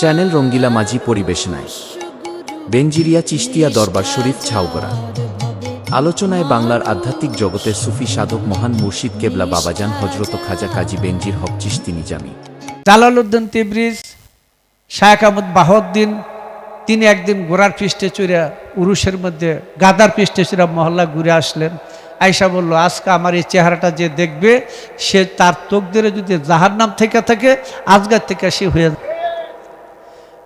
Channel রঙ্গিলা মাঝি পরিবেশনায় বেঞ্জিরিয়া চিস্তিয়া দরবার শরীফ, ছাউগড়া। আলোচনায় বাংলার আধ্যাত্মিক জগতের সুফি সাধক মহান মুর্শিদ কেবলা বাবাজান হজরত খাজা কাজী বেঞ্জির হক চিস্তি নিজামী। জালালউদ্দিন তিব্রিজ, শায়েখ আহমদ বাহদ্দিন তিনি একদিন ঘোড়ার পৃষ্ঠে চড়ে উরুষের মধ্যে গাদার পৃষ্ঠে চড়ে মহল্লা ঘুরে আসলেন। আয়সা বলল, আজকে আমার এই চেহারাটা যে দেখবে, সে তার তোকদের যদি জাহার নাম থেকে থাকে, আজগার থেকে সে হয়ে।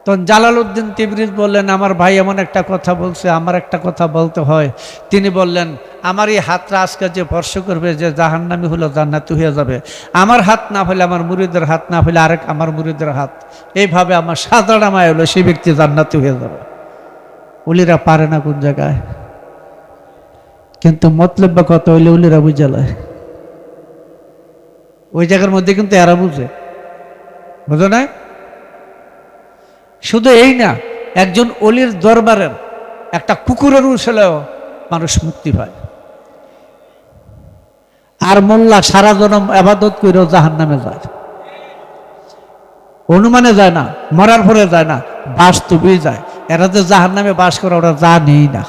তখন জালালউদ্দিন তিবরিজ বললেন, আমার ভাই এমন একটা কথা বলছে, আমার একটা কথা বলতে হয়। তিনি বললেন, আমার এই হাতটা আজকে যে স্পর্শ করবে যে জাহান্নামি হলো জান্নাতি হয়ে যাবে। আমার হাত না হলে আমার মুরিদের হাত, না হলে আরেক আমার মুরিদের হাত। এইভাবে আমার সাদা মায় হলো, সেই ব্যক্তি জান্নাতি হয়ে যাবে। উলিরা পারে না কোন জায়গায়। কিন্তু মতলব্য কত হইলে উলিরা বুঝালায় ওই জায়গার মধ্যে কিন্তু এরা বুঝে। বুঝো না শুধু এই না, একজন অলির দরবারের একটা কুকুরের উছলেও মানুষ মুক্তি পায়। আর মোল্লা সারা জনম আবাদত করেও জাহান নামে যায়। অনুমানে যায় না, মরার পরে যায় না বাস্তবেই যায়। এরা যে জাহান নামে বাস করে, ওরা যা নেই না।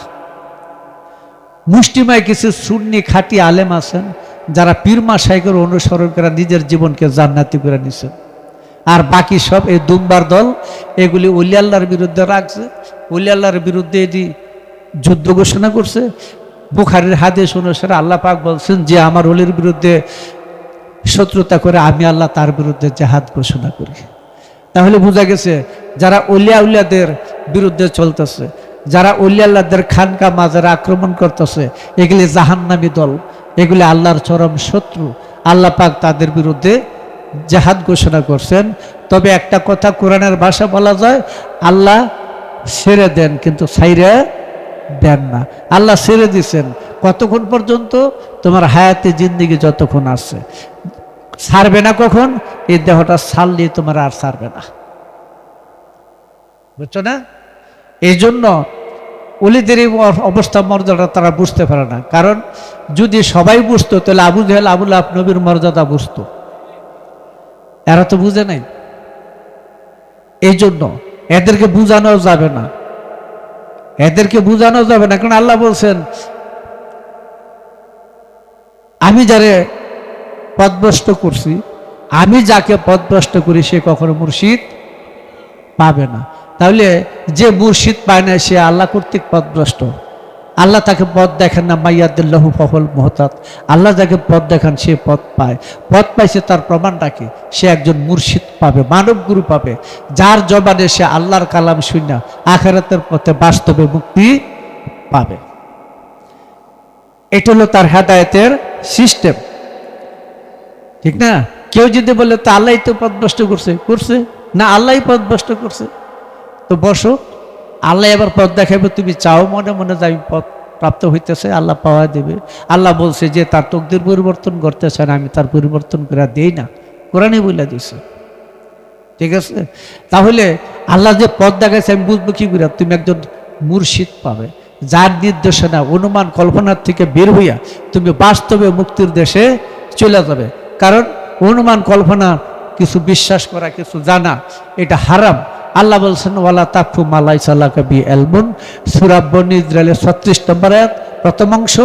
মুষ্টিমায় কিছু সুন্নি খাটি আলেম আছেন, যারা পীরমা সাইকের অনুসরণ করে নিজের জীবনকে জান্নাতি করে নিছেন। আর বাকি সব এই দুম্বার দল, এগুলি আল্লাহর বিরুদ্ধে রাখছে। উলি আল্লাহর বিরুদ্ধে এটি যুদ্ধ ঘোষণা করছে। বুখারির হাদিস অনুসারে আল্লাহ পাক বলছেন, যে আমার অলির বিরুদ্ধে শত্রুতা করে আমি আল্লাহ তার বিরুদ্ধে জেহাদ ঘোষণা করি। তাহলে বোঝা গেছে, যারা উলিয়া উলিয়াদের বিরুদ্ধে চলতেছে, যারা উলিয়া খানকা মাজারে আক্রমণ করতেছে, এগুলি জাহান্নামী দল। এগুলি আল্লাহর চরম শত্রু। আল্লাহ পাক তাদের বিরুদ্ধে জাহাদ ঘোষণা করছেন। তবে একটা কথা কোরআনের ভাষা বলা যায়, আল্লাহ ছেড়ে দেন কিন্তু সাইরে দেন না। আল্লাহ ছেড়ে দিছেন কতক্ষণ পর্যন্ত? তোমার হায়াতে জিন্দিগি যতক্ষণ আছে। ছাড়বে না কখন? এই দেহটা ছাড়লে তোমার আর ছাড়বে না। বুঝছ না? এই জন্য অলিদের অবস্থা, মর্যাদা তারা বুঝতে পারে না। কারণ যদি সবাই বুঝতো, তাহলে আবু জেহেল, আবুল আব নবীর মর্যাদা বুঝতো। এরা তো বুঝে নাই। এই জন্য এদেরকে বুঝানো যাবে না। এদেরকে বুঝানো যাবে না। কারণ আল্লাহ বলছেন, আমি যারে পদভ্রষ্ট করছি, আমি যাকে পদভ্রষ্ট করি, সে কখনো মুর্শিদ পাবে না। তাহলে যে মুর্শিদ পায় না, সে আল্লাহ কর্তৃক পদভ্রষ্ট। আল্লাহ তাকে পথ দেখেন না, মাইয়াদুল্লাহু ফহল মহতাত আল্লাহ যাকে পথ দেখান, সে পথ পায়। পথ পাইছে তার প্রমাণটা কি? সে একজন মুর্শিদ পাবে, মানব গুরু পাবে। যার জবানে সে আল্লাহর কালাম শূন্য আখেরাতের পথে বাস্তবে মুক্তি পাবে। এটা হলো তার হেদায়তের সিস্টেম। ঠিক না? কেউ যদি বলে, তো আল্লাহ তো পথভ্রষ্ট করছে। করছে? না আল্লাহ পথভ্রষ্ট করছে। তো বসো। আল্লাহ এবার পথ দেখাবে, তুমি চাও মনে মনে যে আমি পথ প্রাপ্ত হইতেছে, আল্লাহ পাওয়া দেবে। আল্লাহ বলছে যে, তার তকদির পরিবর্তন করতেছে না, আমি তার পরিবর্তন করে দেই না। কোরআনই বলে দিছে। ঠিক আছে? তাহলে আল্লাহ যে পথ দেখাচ্ছে আমি বুঝব কি করে তুমি একজন মুর্শিদ পাবে, যার নির্দেশনা, অনুমান, কল্পনার থেকে বের হইয়া তুমি বাস্তবে মুক্তির দেশে চলে যাবে। কারণ, অনুমান, কল্পনা, কিছু বিশ্বাস করা, কিছু জানা, এটা হারাম। আল্লাহ বলছেন, ওয়ালা তাকফু মালাই সাল্লাহ কবি এলমুন। সুরাব্বন ইসরায়েলের ছত্রিশ নম্বর আয়াত, প্রথম অংশ।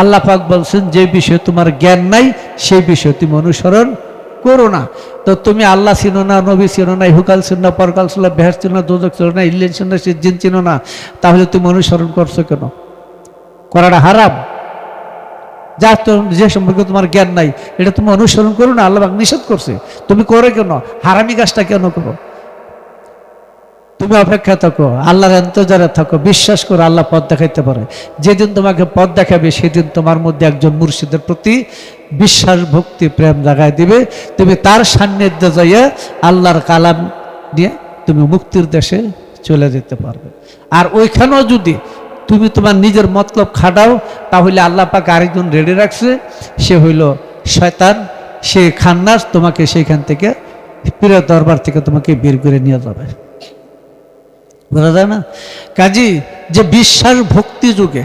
আল্লাহ পাক বলছেন, যে বিষয়ে তোমার জ্ঞান নাই, সেই বিষয়ে তুমি অনুসরণ করো না। তো তুমি আল্লাহ চিনো না, নবী চিনো না হুকাল চিনো না, পরকাল ছিল বেহার চিনো না, দোজক চিনো না ইল্লেন চিনো না জিন চিনো না, তাহলে তুমি অনুসরণ করছ কেন? করাটা হারাম। যা যে সম্পর্কে তোমার জ্ঞান নাই, এটা তুমি অনুসরণ করো না, আল্লাহ নিষেধ করছে। তুমি করে কেন? হারামি কাজটা কেন করো? তুমি অপেক্ষা থাকো, আল্লাহর এন্তজারে থাকো, বিশ্বাস করো আল্লাহ পথ দেখাইতে পারে। যেদিন তোমাকে পথ দেখাবে, সেদিন তোমার মধ্যে একজন মুর্শিদের প্রতি বিশ্বাস, ভক্তি, প্রেম জাগায় দিবে। তুমি তার সান্নিধ্যে যাইয়া আল্লাহর কালাম নিয়ে তুমি মুক্তির দেশে চলে যেতে পারবে। আর ওইখানেও যদি তুমি তোমার নিজের মতলব খাটাও, তাহলে আল্লাহ পাক আরেকজন রেডি রাখছে। সে হইল শয়তান। সে খান্নাস তোমাকে সেইখান থেকে, পীরের দরবার থেকে তোমাকে বের করে নিয়ে যাবে। বোঝা যায় না? কাজী, যে বিশ্বাস ভক্তি যুগে,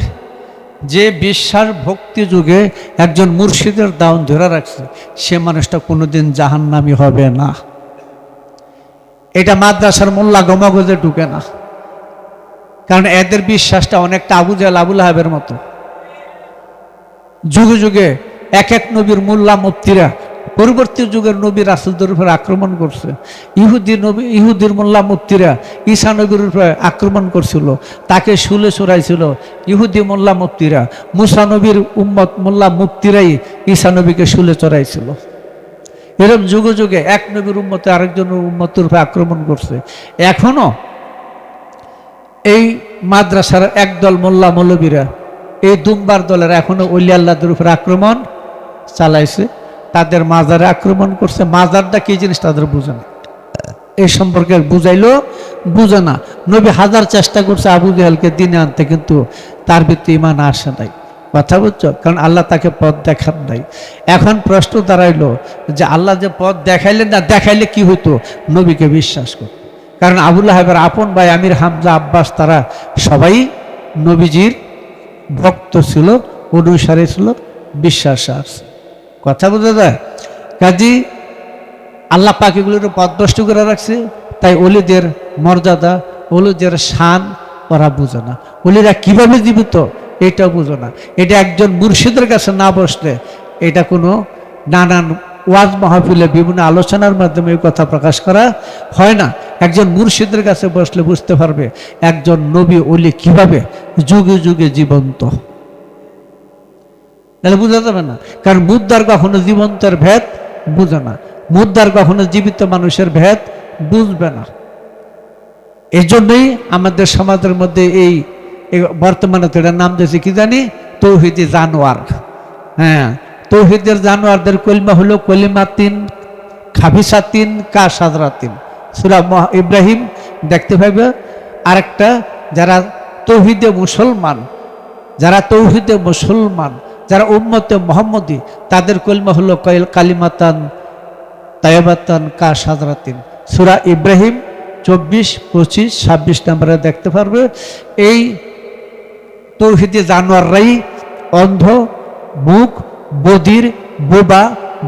যে বিশ্বাস ভক্তি যুগে একজন মুর্শিদের দাউন ধরে রাখছে, সে মানুষটা কোনোদিন জাহান্নামি হবে না। এটা মাদ্রাসার মোল্লা গমাগজে ঢুকে না। কারণ এদের বিশ্বাসটা অনেকটা আবু জাল আবুল আহাবের মতো। যুগে যুগে এক এক নবীর মোল্লা মুফতিরা পরবর্তী যুগের নবী রাসুলদের উপর আক্রমণ করছে। ইহুদি নবী, ইহুদির মোল্লা মুক্তিরা ঈশা নবীর উপরে আক্রমণ করছিল, তাকে শুলে চড়াইছিল ইহুদি মোল্লা মুক্তিরা মুসা নবীর উম্মত মোল্লা মুফতিরাই ঈশা নবীকে শুলে চড়াইছিল এরকম যুগে যুগে এক নবীর উম্মতে আরেকজনের উম্মতের উপরে আক্রমণ করছে। এখনও এই মাদ্রাসার একদল মোল্লা মৌলবীরা, এই দুম্বার দলের এখনও অলি আল্লাহদের উপর আক্রমণ চালাইছে। তাদের মাজারে আক্রমণ করছে। মাজারটা কি জিনিস তাদের বুঝে না। এই সম্পর্কে বুঝাইলো, বুঝে না। নবী হাজার চেষ্টা করছে আবু জেহালকে দিনে আনতে, কিন্তু তার ভিত্তি ইমান আসে নাই। কথা বুঝছ? কারণ আল্লাহ তাকে পথ দেখান নাই। এখন প্রশ্ন দাঁড়াইলো যে আল্লাহ যে পথ দেখাইলেন না, দেখাইলে কি হতো নবীকে বিশ্বাস করত কারণ আবুল হাবের আপন ভাই আমির হামজা আব্বাস, তারা সবাই নবীজির ভক্ত ছিল, অনুসারী ছিল, বিশ্বাস আছে কথা বোঝা যায়? কাজী, আল্লাহ পাক এগুলোর পদভ্রষ্ট করে রাখছে, তাই অলিদের মর্যাদা, অলিদের শান ওরা বুঝে না। অলিরা কীভাবে জীবিত এটা বুঝো না। এটা একজন মুর্শিদের কাছে না বসলে এটা কোনো নানান ওয়াজ মাহফিলে, বিভিন্ন আলোচনার মাধ্যমে এই কথা প্রকাশ করা হয় না। একজন মুর্শিদের কাছে বসলে বুঝতে পারবে, একজন নবী, অলি কীভাবে যুগে যুগে জীবন্ত। তাহলে বোঝা যাবে না। কারণ মুদ্রার কখনো জীবন্তের ভেদ বুঝে না। মুদ্রার কখনো জীবিত মানুষের ভেদ বুঝবে না। এই জন্যই আমাদের সমাজের মধ্যে এই বর্তমানে তো এটার নাম দিয়েছে কি জানি? তৌহিদি জানোয়ার। হ্যাঁ তৌহিদের জানোয়ারদের কলিমা হলো কলিমা তিন খাবিসা তিন কা সাদরা তিন সুরা ইব্রাহিম, দেখতে পাইবে আরেকটা, যারা তৌহিদে মুসলমান, যারা তৌহিদে মুসলমান যারা উম্মতে মোহাম্মদী, তাদের কলমা হলো কয়েল কালিমাতান তাইবাতান কা সাদরাতিন সুরা ইব্রাহিম চব্বিশ, পঁচিশ, ছাব্বিশ নম্বরে দেখতে পারবে, এই তৌহিদি জানোয়াররাই অন্ধ, মুখ বধির বোবা,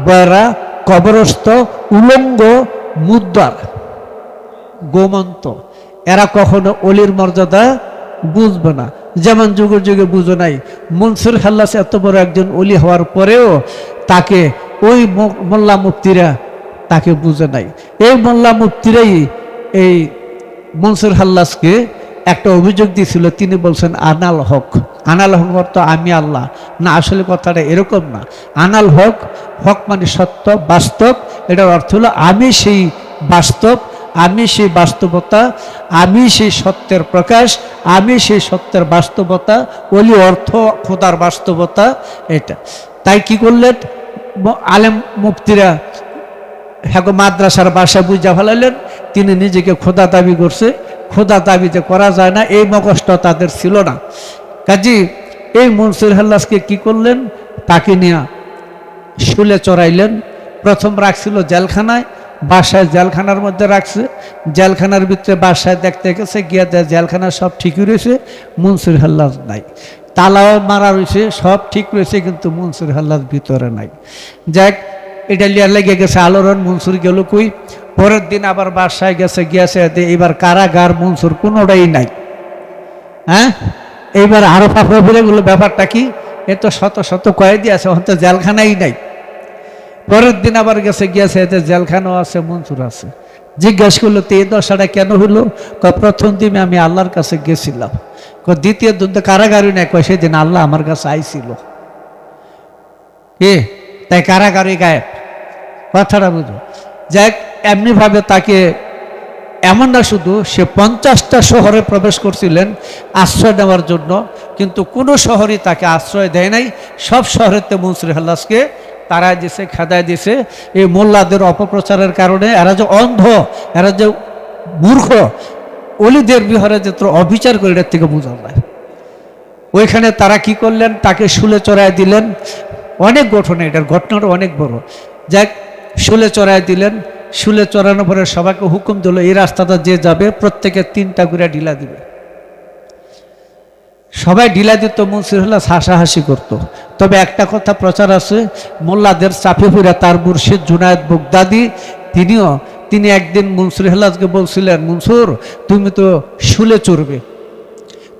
বয়রা, কবরস্থ, উলঙ্গ মুদ্রার গোমন্ত। এরা কখনো অলির মর্যাদা বুঝবে না। যেমন যুগে যুগে বুঝো নাই, মনসুর খাল্লাস এত বড় একজন অলি হওয়ার পরেও তাকে ওই মোল্লা মুক্তিরা তাকে বুঝে নাই। এই মোল্লা মুক্তিরাই এই মনসুর হাল্লাসকে একটা অভিযোগ দিয়েছিল, তিনি বলছেন, আনাল হক। আনাল হক অর্থ, আমি আল্লাহ। না, আসলে কথাটা এরকম না। আনাল হক হক মানে সত্য, বাস্তব। এটার অর্থ হলো, আমি সেই বাস্তব আমি সেই বাস্তবতা, আমি সেই সত্যের প্রকাশ, আমি সেই সত্যের বাস্তবতা, ওলি অর্থ, খোদার বাস্তবতা, এটা। তাই কি করলেন? আলেম মুফতিরা হ্যাঁ মাদ্রাসার বাসায় বুঝা ফেলাইলেন তিনি নিজেকে খোদা দাবি করছে। খোদা দাবি যে করা যায় না, এই মগজটা তাদের ছিল না। কাজী, এই মনসুর হাল্লাসকে কি করলেন? তাকে নিয়ে শুলে চড়াইলেন। প্রথম রাখছিল জেলখানায় বাসায় জেলখানার মধ্যে রাখছে। জেলখানার ভিতরে বাসায় দেখতে গেছে, গিয়া দেয় জেলখানা সব ঠিকই রয়েছে, মনসুর হাল্লাস নাই। তালাও মারা রয়েছে, সব ঠিক রয়েছে, কিন্তু মনসুর হাল্লাস ভিতরে নাই। যাক, এটা লিয়ার লেগে গেছে আলোড়ন, মনসুর গেল কই? পরের দিন আবার বাসায় গেছে গিয়েছে এবার কারাগার মনসুর কোনোটাই নাই। হ্যাঁ? এইবার আরও ফাঁপড়ে ফিরে গেলো ব্যাপারটা কি? এ তো শত শত কয়েদি আছে হয়তো জেলখানাই নাই। পরের দিন আবার গেছে, গিয়েছে এতে জেলখানাও আছে মনসুর আছে। জিজ্ঞাসা করল, তো এই দশাটা কেন হইল কয়, প্রথম দিনে আমি আল্লাহর কাছে গেছিলাম। কয়, দ্বিতীয় দিন তো কারাগারি নাই। কয়, সেদিন আল্লাহ আমার কাছে আইছিল। এ, তাই কারাগারে গায়েব? কথাটা বুঝো। যাক এমনিভাবে তাকে এমন না শুধু, সে পঞ্চাশটা শহরে প্রবেশ করছিলেন আশ্রয় নেওয়ার জন্য, কিন্তু কোনো শহরই তাকে আশ্রয় দেয় নাই। সব শহরেতে মনসুর হাল্লাসকে তারা দিছে খেদায় দিছে, এই মোল্লাদের অপপ্রচারের কারণে এরা যে অন্ধ, এরা যে মূর্খ, অলিদের বিহারে যে তোর অবিচার করে এটার থেকে বোঝা যায় ওইখানে তারা কি করলেন? তাকে শুলে চড়ায় দিলেন। অনেক ঘটনা এটার ঘটনাটা অনেক বড়। যাক, শুলে চড়ায় দিলেন। শুলে চড়ানোর পরে সবাইকে হুকুম দিল, এই রাস্তাটা যে যাবে, প্রত্যেকে তিনটা করে ঢিলা দিবে। সবাই ঢিলা দিত মুন্সিরুল্লাহ হাসাহাসি করত। তবে একটা কথা প্রচার আছে, মোল্লাদের চাপে ফুরা তার মুর্শিদ জুনায়দ বুগদাদি তিনিও, তিনি একদিন মনসুর হেলাজকে বলছিলেন, মনসুর, তুমি তো শুলে চড়বে।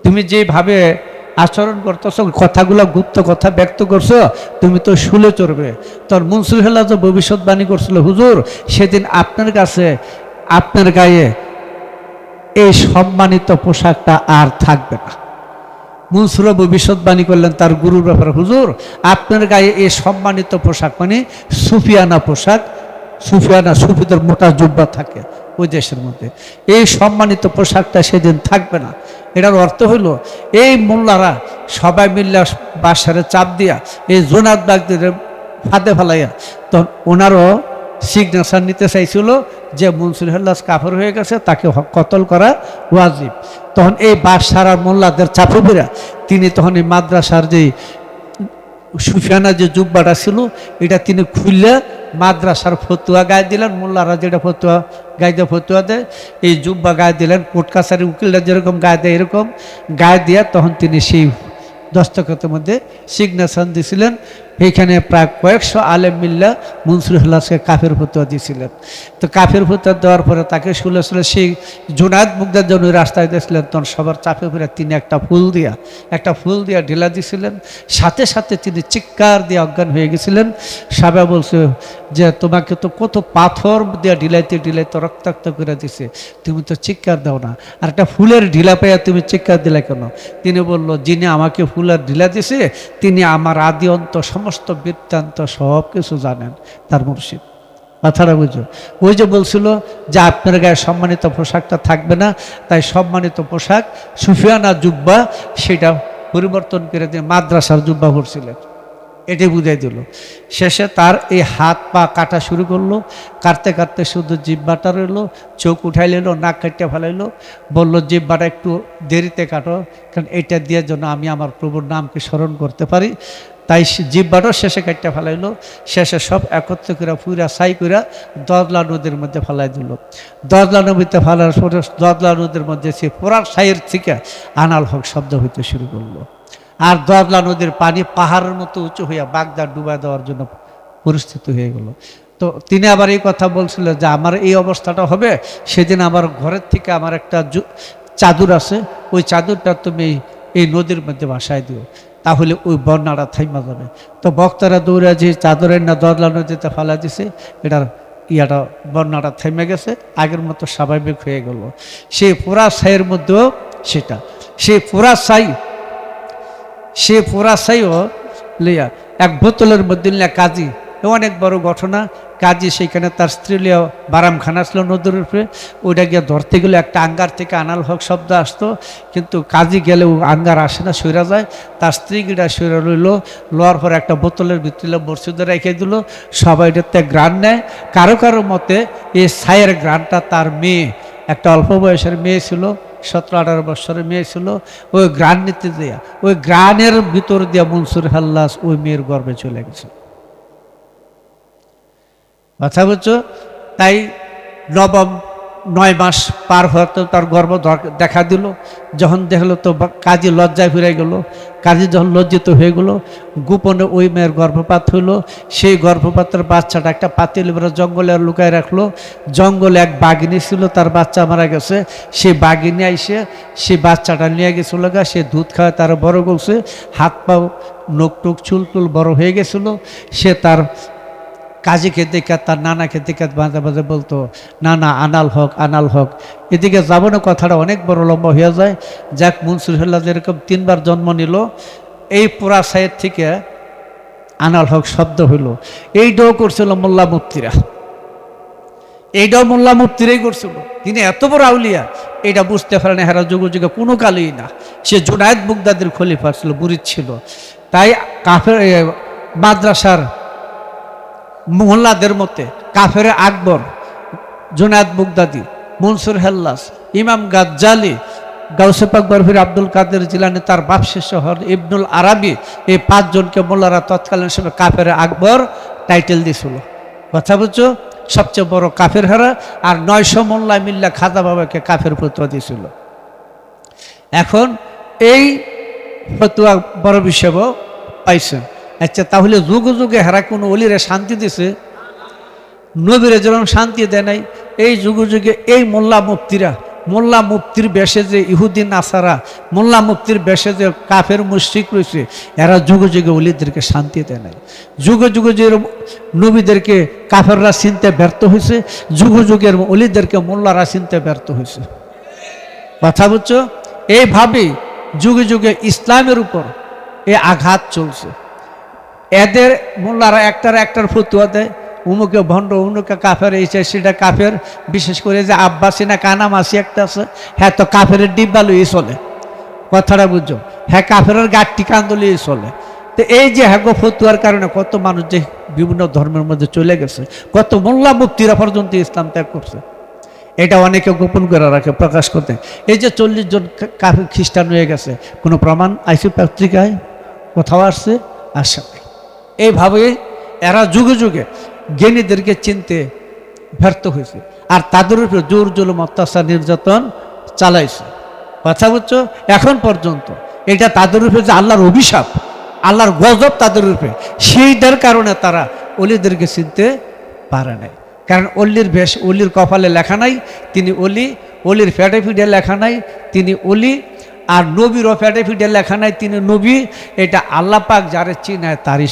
তুমি যেভাবে আচরণ করতেছ, কথাগুলো গুপ্ত কথা ব্যক্ত করছ, তুমি তো শুলে চড়বে। তোর মনসুর হেলাজ ভবিষ্যৎবাণী করছিল, হুজুর, সেদিন আপনার কাছে, আপনার গায়ে এই সম্মানিত পোশাকটা আর থাকবে না। মনসুর ভবিষ্যৎবাণী করলেন তার গুরুর ব্যাপারে। হুজুর, আপনার গায়ে এই সম্মানিত পোশাক মানে সুফিয়ানা পোশাক, সুফিয়ানা, সুফিদের মোটা জুব্বা থাকে ওই দেশের মধ্যে। এই সম্মানিত পোশাকটা সেদিন থাকবে না। এটার অর্থ হইল, এই মোল্লারা সবাই মিল্লা বাসারে চাপ দিয়া, এই জোনাত বাগদের ফাঁদে ফেলাইয়া তখন ওনারও সিগনেচার নিতে চাইছিল যে মনসুর হেল্লাস কাফর হয়ে গেছে, তাকে কতল করা ওয়াজিব। তখন এই বাদশার আর মোল্লাদের চাপবিরা তিনি তখন এই মাদ্রাসার যে সুফিয়ানা যে জুব্বাটা ছিল, এটা তিনি খুললে মাদ্রাসার ফতুয়া গায়ে দিলেন, মোল্লারা যেটা ফতুয়া গায়ে দিয়ে ফতুয়া দেয়, এই জুব্বা গায়ে দিলেন, কোর্ট কাছারি উকিলরা যেরকম গায়ে দেয় এরকম গায়ে দিয়ে তখন তিনি সেই দস্তখতের মধ্যে সিগনেশন দিছিলেন। এইখানে প্রায় কয়েকশো আলেম মিল্লা মনসুর হল্লাসকে কাফের ফতুয়া দিয়েছিলেন। তো কাফের ফতুয়া দেওয়ার পরে তাকে শুলে শুলে সেই জুনায়দ মুগ্ধার জন্য রাস্তায় দিয়েছিলেন তখন সবার চাপে পড়ে তিনি একটা ফুল দিয়া, একটা ফুল দিয়া ঢিলা দিয়েছিলেন। সাথে সাথে তিনি চিৎকার দিয়ে অজ্ঞান হয়ে গেছিলেন। সাবা বলছে যে, তোমাকে তো কত পাথর দিয়া ঢিলাইতে ঢিলাইতে রক্তাক্ত করে দিছে। তুমি তো চিৎকার দাও না। আর একটা ফুলের ঢিলা পাইয়া তুমি চিৎকার দিলে কেন? তিনি বলল, যিনি আমাকে ফুলের ঢিলা দিছে, তিনি আমার আদি অন্ত সমস্ত বৃত্তান্ত সব কিছু জানেন তার মুর্শিদ। কথাটা বুঝো ওই যে বলছিল যে আপনার গায়ে সম্মানিত পোশাকটা থাকবে না, তাই সম্মানিত পোশাক সুফিয়ানা জুব্বা সেটা পরিবর্তন করে দিয়ে মাদ্রাসার জুব্বা পরছিলেন। এটাই বুঝাই দিল। শেষে তার এই হাত পা কাটা শুরু করল, কাটতে কাটতে শুধু জিব্বাটা রইল, চোখ উঠাই নিল, নাক কাটতে ফেলাইলো, বলল, জিব্বাটা একটু দেরিতে কাটো, কারণ এটা দিয়ে জন্য আমি আমার প্রভুর নামকে স্মরণ করতে পারি। তাই জিব্বাটাও শেষে কাটতে ফেলাইল। শেষে সব একত্র করে পুরা সাই করে দদলা নদীর মধ্যে ফেলাই দিল। দদলা নদীতে ফেলার পরে দদলা নদীর মধ্যে সে পুরার সাইয়ের থেকে আনাল হক শব্দ হইতে শুরু করল। আর দদলা নদীর পানি পাহাড়ের মতো উঁচু হইয়া বাগদা ডুবাই দেওয়ার জন্য পরিস্থিতি হয়ে গেল। তো তিনি আবার এই কথা বলছিলেন যে, আমার এই অবস্থাটা হবে, সেদিন আমার ঘরের থেকে আমার একটা চাদর আছে, ওই চাদরটা তুমি এই- নদীর মধ্যে ভাসায় দিও। তাহলে ওই বন্যাটা থাইমা যাবে। তো বক্তারা দৌড়ে যে চাদরের না দদলা যেতে ফালা দিছে, এটার ইয়াটা বন্যাটা থেমে গেছে, আগের মতো স্বাভাবিক হয়ে গেল। সেই পুরা সাইয়ের মধ্যেও সেটা। সেই পুরা সাই সে পোড়াশাইও লিয়া এক বোতলের মধ্যে লিয়া কাজী অনেক বড় ঘটনা। কাজী সেইখানে তার স্ত্রী লিয়া বারামখানা আসলো নদীর উপরে। ওইটা গিয়ে ধরতে গেলে একটা আঙ্গার থেকে আনাল হক শব্দ আসতো। কিন্তু কাজে গেলে ও আঙ্গার আসে না, সইরা যায়। তার স্ত্রী গিটা সইরা রইল লোয়ার পর একটা বোতলের ভিতরে মসজিদে রেখে দিল। সবাই এটাতে গ্রান নেয়। কারও কারও মতে এই ছায়ের গ্রানটা তার মেয়ে, একটা অল্প বয়সের মেয়ে ছিল, সতেরো, আঠারো বছরের মেয়ে ছিল। ওই গ্রান নিতে দেয়া, ওই গ্রানের ভিতর দিয়া মনসুর হাল্লাস ওই মেয়ের গর্বে চলে গেছে। কথা বলছো তাই নবম নয় মাস পার হতে তার গর্ব দেখা দিল। যখন দেখল তো কাজী লজ্জায় ফিরে গেল। কাজী যখন লজ্জিত হয়ে গেল, গোপনে ওই মেয়ের গর্ভপাত হইল। সেই গর্ভপাতের বাচ্চাটা একটা পাতিল জঙ্গলে লুকায় রাখল। জঙ্গলে এক বাঘিনী ছিল, তার বাচ্চা মারা গেছে। সেই বাঘিনী আইসে, সেই বাচ্চাটা নিয়ে গেছিল গা। সে দুধ খাওয়া তার বড় করছে হাত পাও নোক টুক চুল টুল বড় হয়ে গেছিল। সে তার কাজীকে দেখে তার নানাকে দেখে মাঝে মাঝে বলতো, নানা, আনাল হক আনাল হক। এদিকে যাব না কথাটা অনেক বড় লম্বা হয়ে যায়। যাক মুন্সিল্লাহ যেরকম তিনবার জন্ম নিল, এই পুরা সাইড থেকে আনাল হক শব্দ হইল। এইটাও করছিল মোল্লা মুক্তিরা এইটাও মোল্লা মুক্তিরাই করছিল। তিনি এত বড় আউলিয়া, এটা বুঝতে পারেন হেরা যুগ যুগে কোনো কালেই না। সে জুনায়দ বুগদাদের খলিফা ছিল বুরিদ ছিল। তাই কাফের মাদ্রাসার মোহল্লাদের মতে কাফের আকবর, জুনায়দ বুগদাদি মনসুর হেল্লাস, ইমাম গাজ্জালি, গাউসে পাক বরফির আব্দুল কাদের জিলানি, তার বাপ শিষ্য হন ইবনুল আরাবি, এই পাঁচজনকে মোল্লারা তৎকালীন সময় কাফের আকবর টাইটেল দিয়েছিল কথা বুঝছ? সবচেয়ে বড় কাফের হারা আর নয়শো মোল্লা মিল্লা খাদা বাবাকে কাফের পুত্র দিয়েছিল এখন এই ফতুয়া বড় বিষয় পাইছেন। আচ্ছা তাহলে যুগ যুগে হেরা কোনো অলিরে শান্তি দিছে? নবীরে যেরকম শান্তি দেয় নাই, এই যুগে যুগে এই মোল্লা মুক্তিরা মোল্লা মুক্তির বেশে যে ইহুদিন আসারা মোল্লা মুক্তির বেশে যে কাফের, মুশ্রিক রয়েছে, এরা যুগে যুগে অলিদেরকে শান্তি দেয় নাই। যুগে যুগে যে নবীদেরকে কাফেররা চিনতে ব্যর্থ হয়েছে, যুগে যুগের অলিদেরকে মোল্লারা চিনতে ব্যর্থ হয়েছে। কথা বুঝছ? এইভাবেই যুগে যুগে ইসলামের উপর এ আঘাত চলছে। এদের মোল্লারা একটার একটার ফতুয়া দেয়। উমুকে ভণ্ড, উমুকে কাফের, এই সেটা কাফের। বিশেষ করে যে আব্বাসি না কানামাসি একটা আছে হ্যাঁ তো কাফের ডিব্বা লইয়ে চলে। কথাটা বুঝছ? হ্যাঁ কাফের গাঠটি কান্দ লইয়ে চলে। তো এই যে হ্যাগো ফতুয়ার কারণে কত মানুষ যে বিভিন্ন ধর্মের মধ্যে চলে গেছে, কত মোল্লা মুক্তিরা পর্যন্ত ইসলাম ত্যাগ করছে। এটা অনেকে গোপন করে রাখে, প্রকাশ করতে। এই যে চল্লিশ জন কা- কাফি খ্রিস্টান হয়ে গেছে, কোনো প্রমাণ? আইসি পত্রিকায়? কোথাও আসছে? আসে। এইভাবে এরা যুগে যুগে জ্ঞানীদেরকে চিনতে ব্যর্থ হয়েছে। আর তাদের উপরে জোর জুলুম, অত্যাচার, নির্যাতন চালাইছে। কথা বুঝছ? এখন পর্যন্ত এটা তাদের উপরে যে আল্লাহর অভিশাপ, আল্লাহর গজব তাদের উপরে সেইটার কারণে তারা অলিদেরকে চিনতে পারে নাই। কারণ অল্লির বেশ, অলির কপালে লেখা নাই, তিনি অলি, অলির ফ্যাটে ফিডে লেখা নাই, তিনি অলি, আর নবীরও ফ্যাটে ফিডে লেখা নাই, তিনি নবী। এটা আল্লাহ পাক যারে চিনায় তারই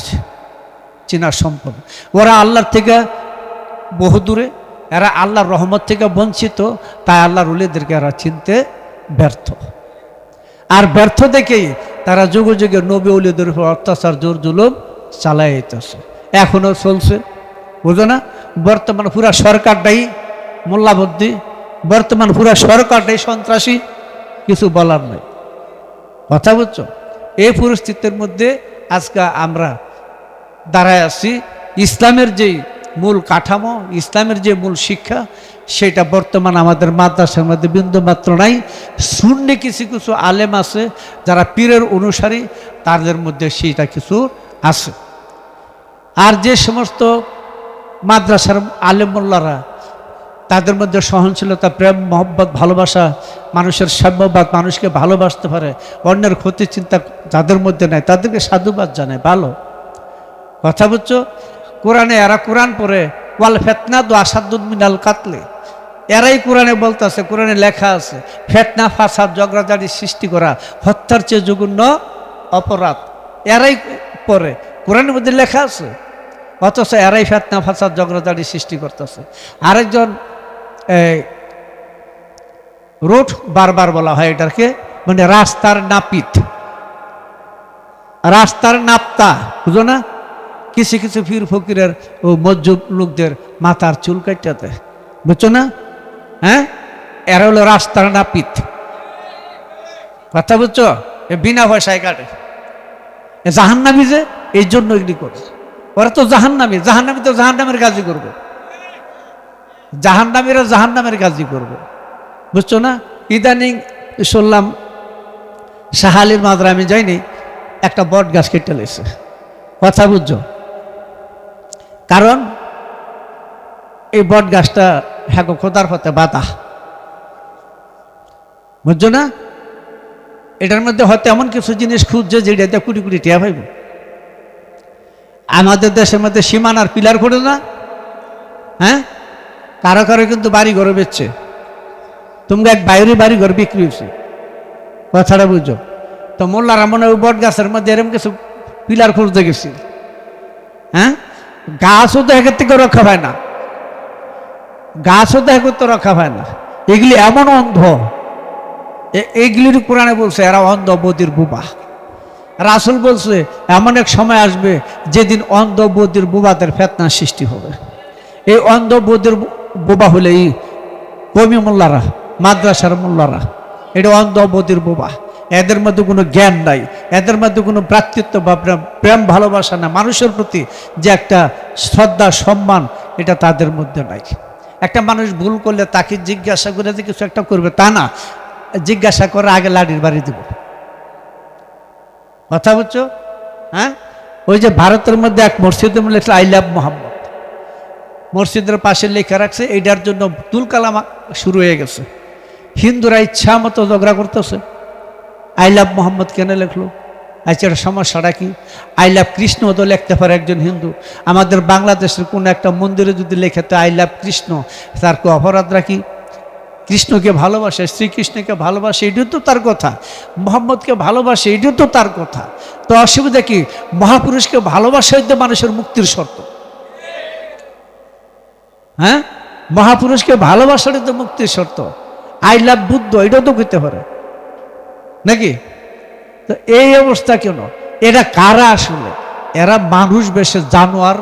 চিনার সম্পদ। ওরা আল্লাহর থেকে বহু দূরে, এরা আল্লাহর রহমত থেকে বঞ্চিত, তাই আল্লাহর উলিদেরকে এরা চিনতে ব্যর্থ। আর ব্যর্থ দেখেই তারা যুগে যুগে নবী উলিদের উপর অত্যাচার, জোর জুলুম চালাই যেতেছে এখনও চলছে। বুঝো না? বর্তমান পুরা সরকারটাই মোল্লাবদ্দি বর্তমান পুরা সরকারটাই সন্ত্রাসী, কিছু বলার নাই। কথা বুঝছ? এই পরিস্থিতির মধ্যে আজকে আমরা দাঁড়ায় আছি, ইসলামের যে মূল কাঠামো, ইসলামের যে মূল শিক্ষা, সেটা বর্তমান আমাদের মাদ্রাসার মধ্যে বিন্দু মাত্র নাই। শূন্যে কিছু কিছু আলেম আছে যারা পীরের অনুসারী, তাদের মধ্যে সেইটা কিছু আছে। আর যে সমস্ত মাদ্রাসার আলেমুল্লারা তাদের মধ্যে সহনশীলতা, প্রেম, মহব্বত, ভালোবাসা, মানুষের সাম্যবাদ, মানুষকে ভালোবাসতে পারে, অন্যের ক্ষতি চিন্তা যাদের মধ্যে নাই, তাদেরকে সাধুবাদ জানায়, ভালো। কথা বুঝছ? কোরআনে এরা কোরআন পড়ে, ওয়াল ফেতনা দো আসাদুদ মিনাল কাতলে। এরাই কোরআনে বলতেছে, কোরআনে লেখা আছে, ফেতনা, ফাসাদ জগরাজারি সৃষ্টি করা, হত্যার চেয়ে জঘন্য অপরাধ। এরাই পরে কোরআনের মধ্যে লেখা আছে। অথচ এরাই ফেতনা, ফাসাদ জগরাজারি সৃষ্টি করতেছে। আরেকজন রোড বারবার বলা হয় এটাকে মানে রাস্তার নাপিত। রাস্তার নাপ্তা, বুঝো না? কিছু কিছু ফির ফকিরের ও মজ্জুব লোকদের? মাথার চুল কাটাতে। বুঝছ না? হ্যাঁ? এরা হলো রাস্তার নাপিত। কথা বুঝছ? বিনা পয়সায় কাটে। জাহান্নামি যে, এই জন্য এগুলি করে। ওরা তো জাহান্নামি। জাহান্নামি তো জাহান্নামের কাজই করবে। জাহান্নামীরা জাহান্নামের কাজই করবে। বুঝছ না? ইদানিং শুনলাম সাহালির মাদ্রা আমি যাইনি, একটা বট গাছ কেটে লেছে কথা বুঝছ? কারণ এই বট গাছটা হ্যাঁ খোদার পথে বাতা বুঝছ না? এটার মধ্যে হয়তো এমন কিছু জিনিস খুঁজছে যেটাতে কুড়ি কুড়ি টিয়া পাইব। আমাদের দেশের মধ্যে সীমানার পিলার করে না। হ্যাঁ? কারও কারও কিন্তু বাড়ি ঘরে বেচছে। তুমি এক বাইরে বাড়ি ঘর বিক্রি হয়েছে কথাটা বুঝো তো মোল্লা রামনের বট গাছের মধ্যে এরকম কিছু পিলার খুঁজতে গেছি। হ্যাঁ? গাছও তো থেকে রক্ষা পায় না। গাছও তো একের তো রক্ষা পায় না। এগুলি এমন অন্ধ। এইগুলির কোরআনে বলছে, এরা অন্ধ বদির বুবা। রাসুল বলছে, এমন এক সময় আসবে যেদিন অন্ধ বদির বুবাদের ফেতনার সৃষ্টি হবে। এই অন্ধ বদির বোবা এই কমি মোল্লারা, মাদ্রাসার মোল্লারা, এটা অন্ধ বদির বোবা। এদের মধ্যে কোনো জ্ঞান নাই, এদের মধ্যে কোনো ভ্রাতৃত্ব বা প্রেম- ভালোবাসা না মানুষের প্রতি যে একটা শ্রদ্ধা, সম্মান, এটা তাদের মধ্যে নাই। একটা মানুষ ভুল করলে তাকে জিজ্ঞাসা করে কিছু একটা করবে, তা না। জিজ্ঞাসা করে আগে লাঠির বাড়ি দিব। কথা বুঝছ? হ্যাঁ? ওই যে ভারতের মধ্যে এক মসজিদের মধ্যে লেখা, আই লাভ মোহাম্মদ। মসজিদের পাশে লেখা রাখছে, এটার জন্য তুল কালাম শুরু হয়ে গেছে। হিন্দুরা ইচ্ছা মতো ঝগড়া করতেছে। আই লাভ মোহাম্মদ কেন লেখলো? আচ্ছা এটা সমস্যাটা কি? আই লাভ কৃষ্ণ তো লিখতে পারে একজন হিন্দু। আমাদের বাংলাদেশের কোনো একটা মন্দিরে যদি লেখে তো আই লাভ কৃষ্ণ, তার কি অপরাধরা কি? কৃষ্ণকে ভালোবাসে, শ্রীকৃষ্ণকে ভালোবাসে, এটিও তো তার কথা। মোহাম্মদকে ভালোবাসে, এটিও তো তার কথা। তো অসুবিধা কি? মহাপুরুষকে ভালোবাসা হইতে মানুষের মুক্তির শর্ত। হ্যাঁ? মহাপুরুষকে ভালোবাসাটাই তো মুক্তির শর্ত। আই লাভ বুদ্ধ, এটাও তো করতে পারে। নাকি? তো এই অবস্থা কেন? এরা কারা আসলে? এরা মানুষ বেশে জানোয়ার,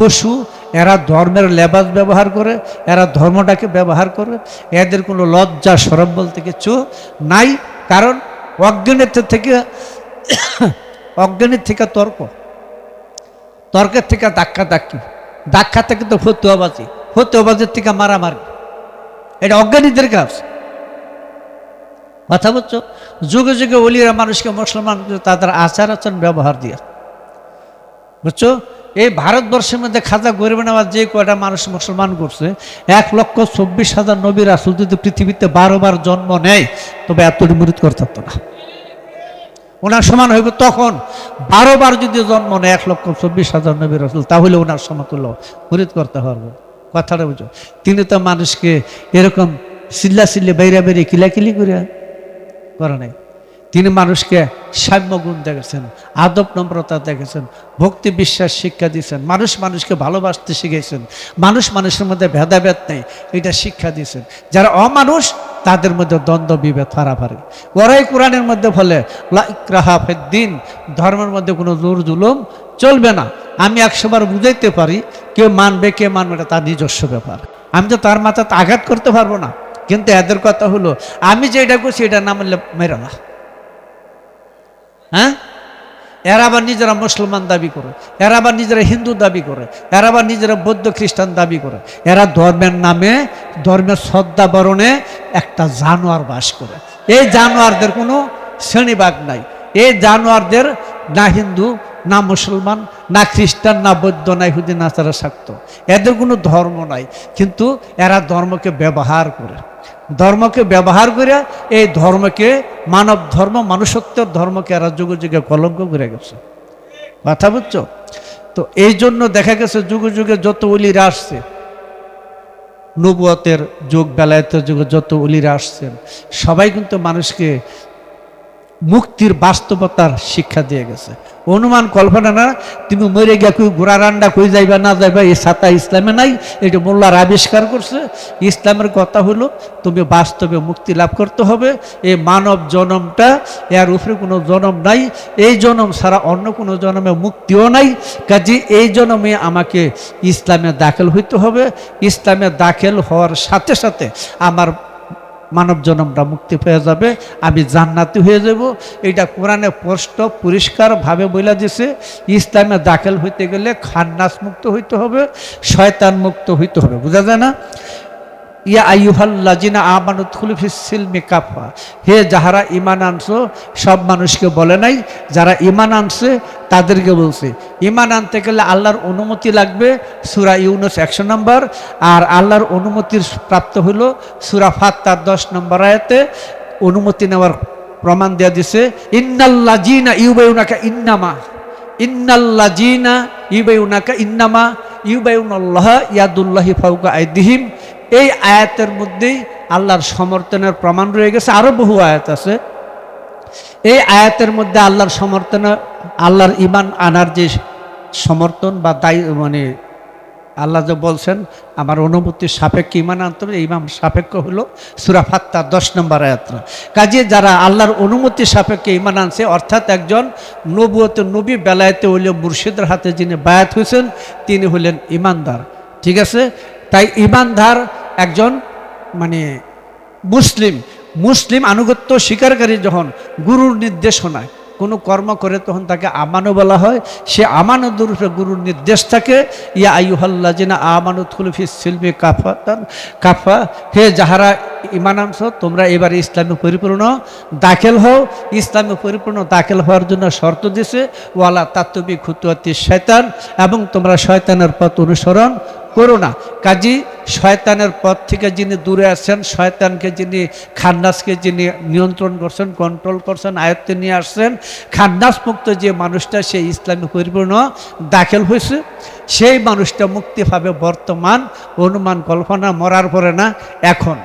পশু, এরা ধর্মের লেবাস ব্যবহার করে, এরা ধর্মটাকে ব্যবহার করে, এদের কোনো লজ্জা সরব বলতে কিছু নাই। কারণ অজ্ঞানের থেকে অজ্ঞানের থেকে তর্ক। তর্কের থেকে ধাক্কা ধাক্কি। ধাক্কা থেকে তো ফতুয়াবাজি। ফতুয়াবাজির থেকে মারামারি। এটা অজ্ঞানীদের কাজ। কথা বলছো যুগে যুগে অলিরা মানুষকে মুসলমান তাদের আচার আচরণ ব্যবহার দিয়ে। বুঝছ? এই ভারতবর্ষের মধ্যে খাজা গরিব নেওয়ার যে কয়টা মানুষ মুসলমান করছে, এক লক্ষ চব্বিশ হাজার নবীর আসল যদি পৃথিবীতে বারো বার জন্ম নেয়, তবে এতটি মৃত করতে পারতো না। ওনার সমান হইব তখন। বারো বার যদি জন্ম নেয় এক লক্ষ চব্বিশ হাজার নবীর আসল তাহলে ওনার সমতুল্য মৃত করতে পারব। কথাটা বুঝো তিনি তো মানুষকে এরকম চিল্লা চিল্লি বাইরে বাইরে কিলাকিলি করে করে নাই। তিনি মানুষকে সাম্য গুণ দেখেছেন, আদব নম্রতা দেখেছেন, ভক্তি বিশ্বাস শিক্ষা দিয়েছেন, মানুষ মানুষকে ভালোবাসতে শিখেছেন, মানুষ মানুষের মধ্যে ভেদাভেদ নেই, এটা শিক্ষা দিয়েছেন। যারা অমানুষ, তাদের মধ্যে দ্বন্দ্ব, বিভেদ ফারাফারি ওরাই কোরআনের মধ্যে বলে দিন ধর্মের মধ্যে কোনো জোর জুলুম চলবে না। আমি একশোবার বুঝাইতে পারি, কেউ মানবে, কে মানবে না, তার নিজস্ব ব্যাপার। আমি তো তার মাথাতে আঘাত করতে পারব না। কিন্তু এদের কথা হলো, আমি যেটা করছি এটা না মানলে না হ্যাঁ? এরা আবার নিজেরা মুসলমান দাবি করে, এরা আবার নিজেরা হিন্দু দাবি করে, এরা আবার নিজেরা বৌদ্ধ খ্রিস্টান দাবি করে। এরা ধর্মের নামে, ধর্মের শ্রদ্ধা বরণে একটা জানোয়ার বাস করে। এই জানোয়ারদের কোনো শ্রেণীবাগ নাই। এই জানোয়ারদের না হিন্দু, না মুসলমান, না খ্রিস্টান, না বৌদ্ধ, না ইহুদি, না তারা শাক্ত। এদের কোনো ধর্ম নাই। কিন্তু এরা ধর্মকে ব্যবহার করে। ধর্মকে ব্যবহার করিয়া এই ধর্মকে, মানব ধর্ম, মানুষত্বের ধর্মকে এরা যুগে যুগে কলঙ্ক করে গেছে। কথা বুঝছ? তো এই জন্য দেখা গেছে যুগে যুগে যত উলিরা আসছে, নবুয়তের যুগ, বেলায়তের যুগে যত উলিরা আসছেন, সবাই কিন্তু মানুষকে মুক্তির বাস্তবতার শিক্ষা দিয়ে গেছে। অনুমান কল্পনা না, তুমি মরে গিয়া কই ঘোড়া রান্ডা কই যাইবা না যাইবা, এই সাতা ইসলামে নাই, এটা মোল্লার আবিষ্কার করছে। ইসলামের কথা হলো তুমি বাস্তবে মুক্তি লাভ করতে হবে। এই মানব জনমটা, এর উপরে কোনো জনম নাই, এই জনম ছাড়া অন্য কোনো জনমে মুক্তিও নাই। কাজে এই জনমে আমাকে ইসলামে দাখিল হইতে হবে। ইসলামে দাখিল হওয়ার সাথে সাথে আমার মানব জনমটা মুক্তি পেয়ে যাবে, আমি জান্নাতি হয়ে যাব। এটা কোরআনে স্পষ্ট, পরিষ্কারভাবে বলে দিছে, ইসলামে দাখিল হইতে গেলে খান্নাস মুক্ত হইতে হবে, শয়তান মুক্ত হইতে হবে। বোঝা যায় না? ইয়া আইহাল্লাজিনা আমানত খুলিফিসিলমি কাফা হে যাহারা ইমান আনছো, সব মানুষকে বলে নাই, যারা ইমান আনছে, তাদেরকে বলছে। ইমান আনতে গেলে আল্লাহর অনুমতি লাগবে, সুরা ইউনুস একশো নম্বর, আর আল্লাহর অনুমতির প্রাপ্ত হলো সুরা ফাত্তার দশ নম্বর আয়াতে, অনুমতি নেওয়ার প্রমাণ দেওয়া দিছে ইন্নাল্লাজিনা ইউবাইউনাকা ইন্নামা। ইন্নাল্লাজিনা ইউবাইউনাকা ইন্নামা। ইউবাইউনাল্লাহ ইয়াদুল্লাহি ফাউকা আইদিহিম। এই আয়াতের মধ্যেই আল্লাহর সমর্থনের প্রমাণ রয়ে গেছে। আরও বহু আয়াত আছে। এই আয়াতের মধ্যে আল্লাহর সমর্থনে, আল্লাহর ইমান আনার যে সমর্থন বা দায়ী মানে আল্লাহ যে বলছেন, আমার অনুমতির সাপেক্ষে ইমান আনতে হবে। ইমাম সাপেক্ষ হলো সুরাফাত্তা দশ নম্বর আয়াতরা কাজে যারা আল্লাহর অনুমতির সাপেক্ষে ইমান আনছে, অর্থাৎ একজন নবুয়ত নবী, বেলায়েতে হইলে মুর্শিদের হাতে যিনি বায়াত হয়েছেন, তিনি হলেন ইমানদার ঠিক আছে? তাই ইমানদার একজন মানে মুসলিম। মুসলিম আনুগত্য স্বীকারকারী যখন গুরুর নির্দেশনায় কোনো কর্ম করে তখন তাকে আমানো বলা হয়। সে আমানতের উপরে গুরুর নির্দেশ থাকে, ইয়া আইহাল্লা জিনা আমানত খুলফি শিল্পী কাফাতান, কাফা, হে যাহারা ইমানাংশ তোমরা এবার ইসলামে পরিপূর্ণ, দাখিল হও। ইসলামে পরিপূর্ণ দাখিল হওয়ার জন্য শর্ত দিছে, ওয়ালা তাত্ত্বিক খুতুয়াতি শয়তান, এবং তোমরা শয়তানের পথ অনুসরণ করো না। কাজী, শয়তানের পথ থেকে যিনি দূরে আসছেন শয়তানকে যিনি খান্নাসকে যিনি নিয়ন্ত্রণ করছেন কন্ট্রোল করছেন, আয়ত্তে নিয়ে আসছেন খান্নাস মুক্ত যে মানুষটা সেই ইসলামী পরিপূর্ণ, দাখিল হয়েছে। সেই মানুষটা মুক্তি পাবে বর্তমান, অনুমান কল্পনা মরার পরে না, এখন।